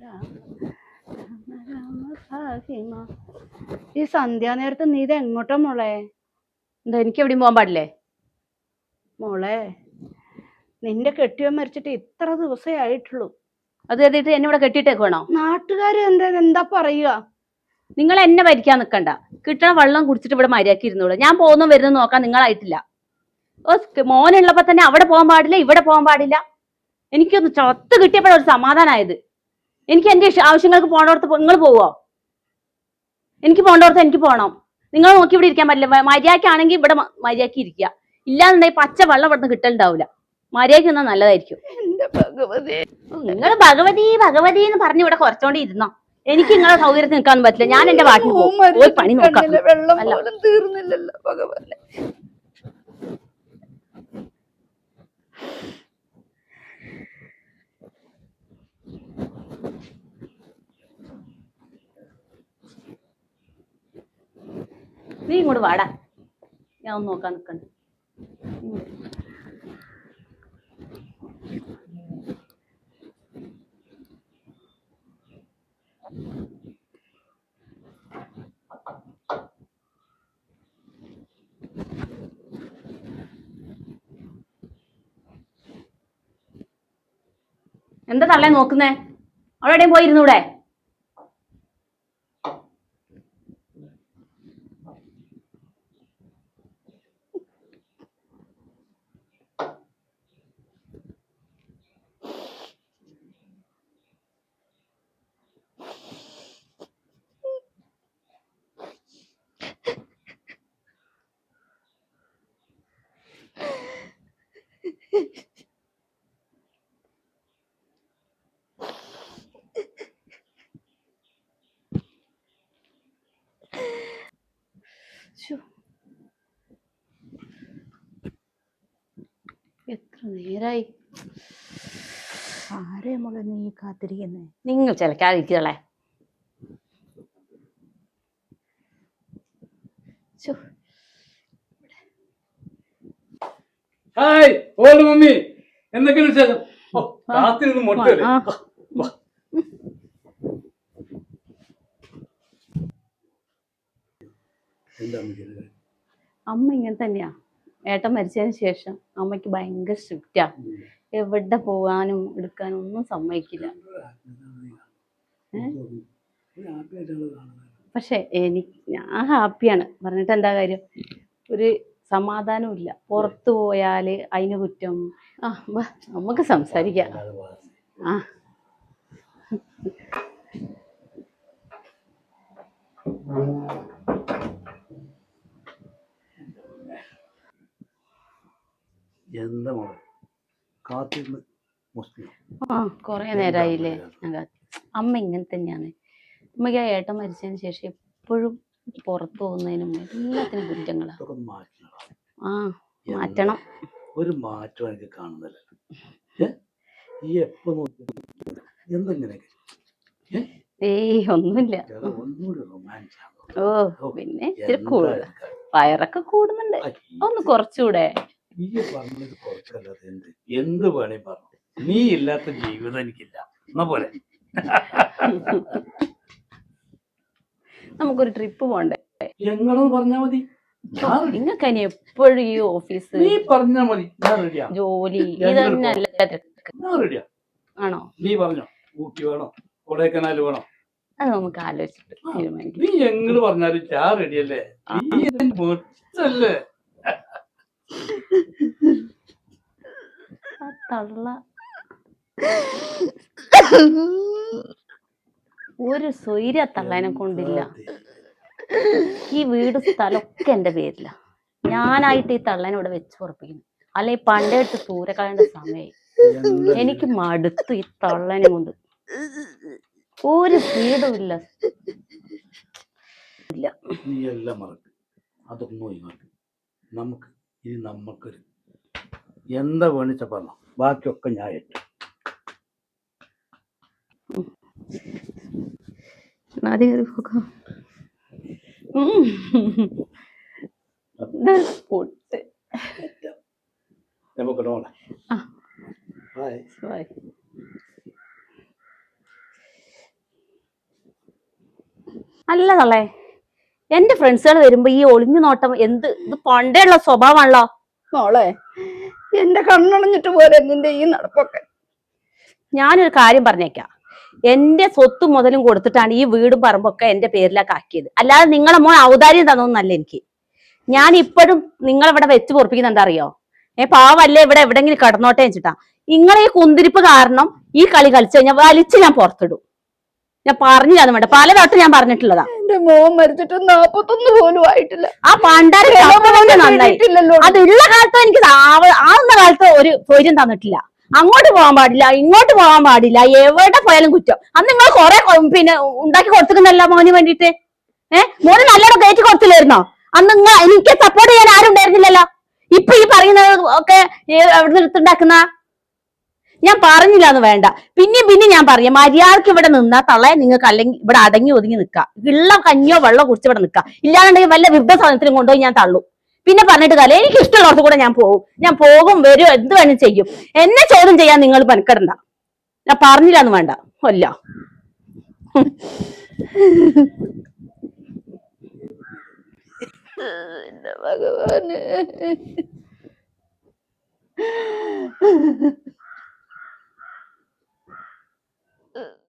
രാമ രാമ രാമ ഫാഹിമ ഈ സന്ധ്യാനേരത്ത് നീ ഇത് എങ്ങോട്ടാ മോളെ? എന്താ എനിക്ക് എവിടെയും പോകാൻ പാടില്ലേ? മോളെ നിന്റെ കെട്ടിയവൻ മരിച്ചിട്ട് ഇത്ര ദിവസേ ആയിട്ടുള്ളൂ. അത് കരുതിയിട്ട് എന്നെ ഇവിടെ കെട്ടിയിട്ടേക്ക് വേണോ? നാട്ടുകാര് എന്താ എന്താ പറയുക? നിങ്ങൾ എന്നെ ഭരിക്കാൻ നിൽക്കണ്ട കിട്ടണ വെള്ളം കുടിച്ചിട്ട് ഇവിടെ മര്യാക്കി ഇരുന്നോളൂ. ഞാൻ പോകുന്നു വരുന്നു നോക്കാൻ നിങ്ങളായിട്ടില്ല. ഓ മോനുള്ളപ്പോ തന്നെ അവിടെ പോകാൻ പാടില്ല ഇവിടെ പോകാൻ പാടില്ല. എനിക്കൊന്ന് ചത്ത് കിട്ടിയപ്പോഴൊരു ഒരു സമാധാനമായത് എനിക്ക് എന്റെ ആവശ്യങ്ങൾക്ക് പോകേണ്ടടുത്ത് നിങ്ങൾ പോവോ? എനിക്ക് പോകേണ്ടടുത്ത് എനിക്ക് പോകണം നിങ്ങൾ നോക്കി ഇവിടെ ഇരിക്കാൻ പറ്റില്ല. മര്യാദക്കാണെങ്കിൽ ഇവിടെ മര്യാദയ്ക്ക് ഇരിക്കുക. ഇല്ലാന്നുണ്ടെങ്കിൽ പച്ച വെള്ളം ഇവിടുന്ന് കിട്ടലുണ്ടാവില്ല. മര്യാദയ്ക്ക് നിന്നാൽ നല്ലതായിരിക്കും. നിങ്ങൾ ഭഗവതി. ഭഗവതി എന്ന് പറഞ്ഞ് ഇവിടെ കുറച്ചോണ്ട് ഇരുന്നോ? എനിക്ക് നിങ്ങളെ സൗകര്യത്തിൽ നിൽക്കാൻ പറ്റില്ല. ഞാൻ എന്റെ വാട്ടിൽ പോകും. പോയി പണി നോക്കാം. വെള്ളം തീർന്നില്ലല്ലോ ഭഗവാനെ നീ ഇങ്ങോട്ട് വാടാ. ഞാൻ ഒന്ന് നോക്കാൻ നിൽക്കണ്ട എന്താ തള്ളേ നോക്കുന്നേ? അവിടെ എവിടെയും പോയിരുന്നൂടെ? നേരായി. ആരെ മോളെ നീ കാത്തിരിക്കുന്നേ? നിങ്ങൾ ചിലക്കാതിരിക്കളെ ശ്ശോ. Hi old mummy. എന്തൊക്കെയാണ് വിശേഷം? കാത്തിരുന്ന് മുട്ടല്ലേ അമ്മ ഇങ്ങനെ തന്നെയാ? ഏട്ടൻ മരിച്ചതിന് ശേഷം അമ്മയ്ക്ക് ഭയങ്കര സ്ട്രിക്റ്റാ എവിടെ പോകാനും എടുക്കാനും ഒന്നും സമ്മതിക്കില്ല. പക്ഷെ എനിക്ക് ഞാൻ ഹാപ്പിയാണ് പറഞ്ഞിട്ട് എന്താ കാര്യം? ഒരു സമാധാനമില്ല പുറത്തു പോയാൽ അതിന് കുറ്റം. ആ നമുക്ക് സംസാരിക്കാം. അല്ലാതെ വേറെ. ആ എന്താ മോളെ നേരായില്ലേ കുറെ നേരമായില്ലേ ഞാൻ അമ്മ ഇങ്ങനെ തന്നെയാണ്. അമ്മയ്ക്ക് ആ ഏട്ടൻ മരിച്ചതിന് ശേഷം എപ്പോഴും പുറത്തു പോകുന്നതിനും എല്ലാത്തിനും കുറ്റങ്ങളാ. ആ മാറ്റണം. ഒരു മാറ്റം എനിക്ക് കാണുന്നില്ല. ഈ എപ്പോ എന്തെങ്ങനെയൊക്കെ? ഏയ് ഒന്നുമില്ല. ഓ പിന്നെ ഇച്ചിരി കൂടുതൽ വയറൊക്കെ കൂടുന്നുണ്ട്. ഒന്ന് കുറച്ചുകൂടെ. നീ പറഞ്ഞത് കുറച്ചല്ലാതെ എന്ത് എന്ത് വേണേ പറഞ്ഞു. നീ ഇല്ലാത്ത ജീവിതം എനിക്കില്ല. എന്നാ പോലെ നമുക്കൊരു ട്രിപ്പ് പോണ്ടേ? ഞങ്ങളും പറഞ്ഞാ മതി. നിങ്ങൾക്ക് അതിന് എപ്പോഴും ഈ ഓഫീസ് നീ പറഞ്ഞാ മതി. ഞാൻ റെഡിയാ ജോലി ഞങ്ങൾ ഇതന്നെയല്ല തിരക്ക്. ഞാൻ റെഡിയാ ആണോ? നീ പറഞ്ഞോ. ഊട്ടി വേണോ? കൊടൈക്കനാൽ വേണോ? അത് നമുക്ക് ആലോചിച്ചിട്ട് തീരുമാനിക്കാം. നീ എങ്ങനെ പറഞ്ഞാലും ഞാൻ റെഡിയല്ലേ നീ ആ തള്ള. ഒരു സ്വൈര്യ തള്ളനെ കൊണ്ടില്ല. ഈ വീട് സ്ഥലമൊക്കെ എന്റെ പേരില. ഞാനായിട്ട് ഈ തള്ളനെ ഇവിടെ വെച്ച് ഉറപ്പിക്കുന്നു അല്ലെ പണ്ടേ ഇട്ട് തൂരെ കളയേണ്ട സമയമായി എനിക്ക് മടുത്തു ഈ തള്ളനെ കൊണ്ട്. ഒരു വീടും ഇല്ല. ഇല്ല. നീ എല്ലാം മറക്ക്. അതൊന്നും നമുക്ക് ഇനി നമുക്കൊരു എന്താ വേണിച്ച പറഞ്ഞു. ബാക്കിയൊക്കെ ഞാൻ ഏറ്റു. കയറി പോകാം പൊട്ട്. നമുക്ക് നോളെ. Hi Bye. അല്ല തള്ളേ. എന്റെ ഫ്രണ്ട്സുകൾ വരുമ്പോ ഈ ഒളിഞ്ഞു നോട്ടം എന്ത്? ഇത് പണ്ടേയുള്ള സ്വഭാവമാണല്ലോ. മോളെ എന്റെ കണ്ണണഞ്ഞിട്ട് പോലെ നിന്റെ ഈ നടപ്പൊക്കെ? ഞാനൊരു കാര്യം പറഞ്ഞേക്കാം. എന്റെ സ്വത്തും മുതലും കൊടുത്തിട്ടാണ് ഈ വീടും പറമ്പൊക്കെ എന്റെ പേരിലൊക്കെ ആക്കിയത്. അല്ലാതെ നിങ്ങളെ മോൻ ഔദാര്യം തന്നൊന്നല്ല എനിക്ക്. ഞാൻ ഇപ്പോഴും നിങ്ങളിവിടെ വെച്ച് പൊറപ്പിക്കുന്ന എന്താ അറിയോ? ഏ പാവല്ലേ ഇവിടെ എവിടെങ്കിലും കടന്നോട്ടെ വെച്ചിട്ടാ. നിങ്ങളെ ഈ കുന്തിരിപ്പ് കാരണം ഈ കളി കളിച്ചു കഴിഞ്ഞാൽ വലിച്ച് ഞാൻ പുറത്തിടും. ഞാൻ പറഞ്ഞില്ലാന്ന് വേണ്ട പല വട്ടം ഞാൻ പറഞ്ഞിട്ടുള്ളതാ. എന്റെ മോൻ മരിച്ചിട്ട് നാപ്പത്തൊന്ന് പോലും ആയിട്ടില്ല. ആ പണ്ടാര നന്നായി. കാലത്ത് എനിക്ക് ആവ- ആവുന്ന കാലത്ത് ഒരു സ്വൈര്യം തന്നിട്ടില്ല. അങ്ങോട്ട് പോകാൻ പാടില്ല ഇങ്ങോട്ട് പോകാൻ പാടില്ല എവിടെ പോയാലും കുറ്റം. അന്ന് നിങ്ങൾ കൊറേ പിന്നെ ഉണ്ടാക്കി കൊടുത്തിരുന്നല്ലോ മോന് വേണ്ടിട്ട് ഏഹ് മോന് നല്ലോണം കയറ്റി കൊടുത്തില്ലായിരുന്നോ? അന്ന് നിങ്ങൾ എനിക്ക് സപ്പോർട്ട് ചെയ്യാൻ ആരും ഉണ്ടായിരുന്നില്ലല്ലോ ഇപ്പൊ ഈ പറയുന്നത് ഒക്കെ എവിടെ നിന്ന് എടുത്തുണ്ടാക്കുന്ന ഞാൻ പറഞ്ഞില്ല എന്ന് വേണ്ട. പിന്നെയും പിന്നെ ഞാൻ പറയാം. മര്യാദയ്ക്ക് ഇവിടെ നിന്നാ തള നിങ്ങൾക്ക് അല്ലെങ്കിൽ ഇവിടെ അടങ്ങി ഒതുങ്ങി നിൽക്കാം. ഉള്ള കഞ്ഞിയോ വെള്ളമോ കുടിച്ച് ഇവിടെ നിൽക്കാം. ഇല്ലാന്നുണ്ടെങ്കിൽ വല്ല വൃദ്ധ സാധനത്തിലും കൊണ്ടുപോയി ഞാൻ തള്ളും. പിന്നെ പറഞ്ഞിട്ട് കാര്യം എനിക്ക് ഇഷ്ടമുള്ളവർക്ക് കൂടെ ഞാൻ പോകും. ഞാൻ പോകും വരും എന്ത് വേണം ചെയ്യും. എന്നെ ചോദ്യം ചെയ്യാൻ നിങ്ങൾ പനിക്കടണ്ട ഞാൻ പറഞ്ഞില്ല എന്ന് വേണ്ട. അല്ല. ഭഗവാന്.